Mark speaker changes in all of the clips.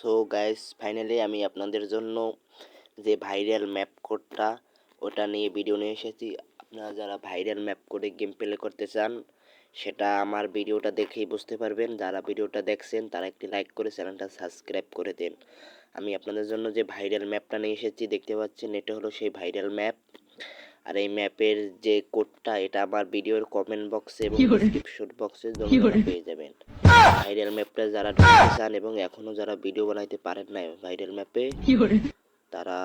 Speaker 1: So guys finally আমি আপনাদের জন্য যে ভাইরাল ম্যাপ কোডটা ওটা নিয়ে ভিডিও নিয়ে এসেছি। আপনারা যারা ভাইরাল ম্যাপ কোডে গেম প্লে করতে চান, সেটা আমার ভিডিওটা দেখেই বুঝতে পারবেন। যারা ভিডিওটা দেখছেন, তারা একটি লাইক করে চ্যানেলটা সাবস্ক্রাইব করে দেন। আমি আপনাদের জন্য যে ভাইরাল ম্যাপটা নিয়ে এসেছি, দেখতে পাচ্ছেন, এটা হলো সেই ভাইরাল ম্যাপ আর এই ম্যাপের যে কোডটা এটা আমার ভিডিওর কমেন্ট বক্সে এবং ডিসক্রিপশন বক্সে পেয়ে যাবেন ভাইরাল ম্যাপটা যারা ঢুকতে চান এবং এখনও যারা ভিডিও বানাইতে পারেন না ভাইরাল ম্যাপে তারা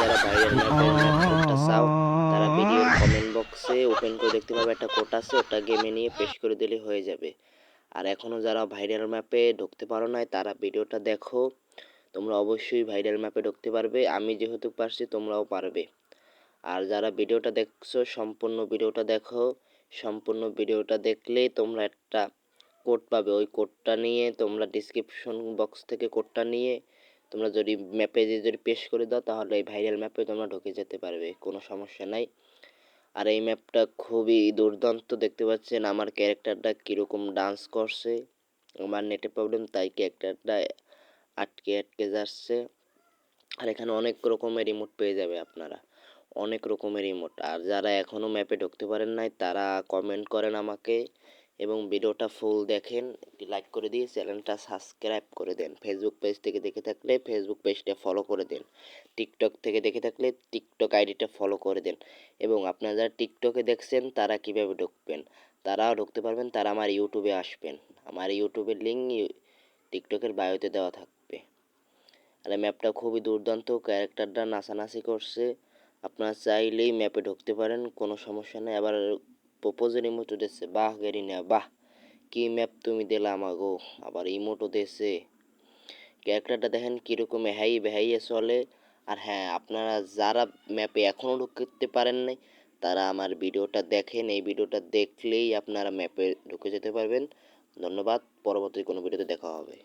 Speaker 1: যারা ভাইরাল ম্যাপের ম্যাপ কোডটা চাও তারা ভিডিওর কমেন্ট বক্সে ওপেন করে দেখতে পাবে একটা কোড আছে ওটা গেমে নিয়ে পেশ করে দিলে হয়ে যাবে। আর এখনও যারা ভাইরাল ম্যাপে ঢুকতে পারো নাই তারা ভিডিওটা দেখো তোমরা অবশ্যই ভাইরাল ম্যাপে ঢুকতে পারবে আমি যেহেতু পারছি তোমরাও পারবে। আর যারা ভিডিওটা দেখছ, সম্পূর্ণ ভিডিওটা দেখো। সম্পূর্ণ ভিডিওটা দেখলে তোমরা একটা কোড পাবে। ওই কোডটা নিয়ে তোমরা ডিসক্রিপশন বক্স থেকে কোডটা নিয়ে তোমরা যদি ম্যাপে যদি পেশ করে দাও, তাহলে এই ভাইরাল ম্যাপে তোমরা ঢুকে যেতে পারবে, কোনো সমস্যা নাই। আর এই ম্যাপটা খুবই দুর্দান্ত, দেখতে পাচ্ছেন আমার ক্যারেক্টারটা কীরকম ডান্স করছে। আমার নেটে প্রবলেম তাই ক্যারেক্টারটা আটকে আটকে যাচ্ছে। আর এখানে অনেক রকমের রিমোট পেয়ে যাবে আপনারা। অনেক রকমের ইমোট আর যারা এখনও ম্যাপে ঢুকতে পারেন নাই, তারা কমেন্ট করেন আমাকে এবং ভিডিওটা ফুল দেখেন, একটি লাইক করে দিয়ে চ্যানেলটা সাবস্ক্রাইব করে দেন। ফেসবুক পেজ থেকে দেখে থাকলে ফেসবুক পেজটা ফলো করে দেন। টিকটক থেকে দেখে থাকলে টিকটক আইডিটা ফলো করে দেন। এবং আপনারা যারা টিকটকে দেখছেন, তারা কীভাবে ঢুকবেন? তারাও ঢুকতে পারবেন, তারা আমার ইউটিউবে আসবেন। আমার ইউটিউবের লিঙ্ক টিকটকের বায়োতে দেওয়া থাকবে। আর ম্যাপটা খুবই দুর্দান্ত ক্যারেক্টারটা নাচানাচি করছে। আপনারা চাইলেই ম্যাপে ঢুকতে পারেন, কোনো সমস্যা নেই। আবার প্রপোজের ইমোটো দিচ্ছে বাহ, গেরিনা, বাহ, কি ম্যাপ তুমি দিলা আমাগো? আবার ইমোটো দিয়েছে ক্যারেক্টারটা দেখেন কীরকম হ্যাই বেহাইয়ে চলে। আর হ্যাঁ আপনারা যারা ম্যাপে এখনও ঢুকতে পারেন নাই, তারা আমার ভিডিওটা দেখেন। এই ভিডিওটা দেখলেই আপনারা ম্যাপে ঢুকে যেতে পারবেন। ধন্যবাদ, পরবর্তী কোনো ভিডিওতে দেখা হবে।